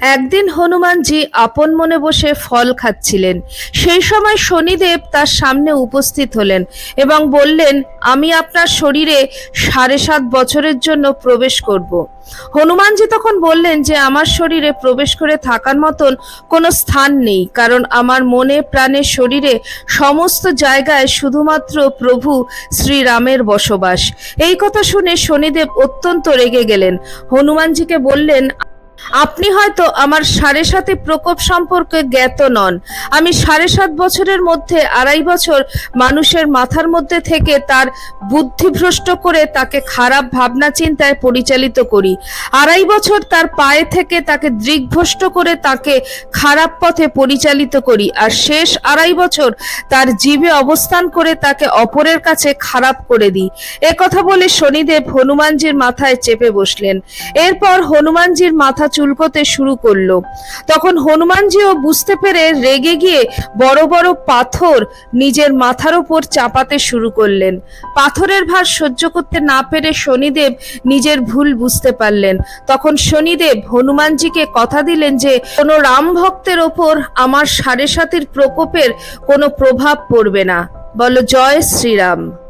একদিন হনুমানজি আপন মনে বসে ফল খাচ্ছিলেন। সেই সময় শনিদেব তার সামনে উপস্থিত হলেন এবং বললেন, আমি আপনার শরীরে সাড়ে সাত বছরের জন্য প্রবেশ করব। হনুমানজি তখন বললেন যে, আমার শরীরে প্রবেশ করে থাকার মতন কোনো স্থান নেই, কারণ আমার মনে, প্রাণে, শরীরে সমস্ত জায়গায় শুধুমাত্র প্রভু শ্রীরামের বসবাস। এই কথা শুনে শনিদেব অত্যন্ত রেগে গেলেন। হনুমানজিকে বললেন আপনি হয়তো আমার সাড়ে সাথে প্রকোপ সম্পর্কে জ্ঞাত নন। আমি সাড়ে সাত বছরের মধ্যে আড়াই বছর মানুষের মাথার মধ্যে থেকে তার বুদ্ধিভ্রষ্ট করে তাকে খারাপ ভাবনা চিন্তায় পরিচালিত করি। আড়াই বছর তার পায়ে থেকে তাকে দৃগ্ভ্রষ্ট করে তাকে খারাপ পথে পরিচালিত করি আর শেষ আড়াই বছর তার জীবে অবস্থান করে তাকে অপরের কাছে খারাপ করে দিই। এ কথা বলে শনিদেব হনুমানজির মাথায় চেপে বসলেন। এরপর হনুমানজির মাথা চুলকোতে শুরু করল। তখন হনুমানজিও বুঝতে পেরে রেগে গিয়ে বড় বড় পাথর নিজের মাথার উপর চাপাতে শুরু করলেন। পাথরের ভার সহ্য করতে না পেরে শনিদেব নিজের ভুল বুঝতে পারলেন। তখন শনিদেব হনুমানজিকে কথা দিলেন যে, কোনো রাম ভক্তের ওপর আমার সাড়ে সাতির প্রকোপের কোনো প্রভাব পড়বে না। বলো জয় শ্রীরাম।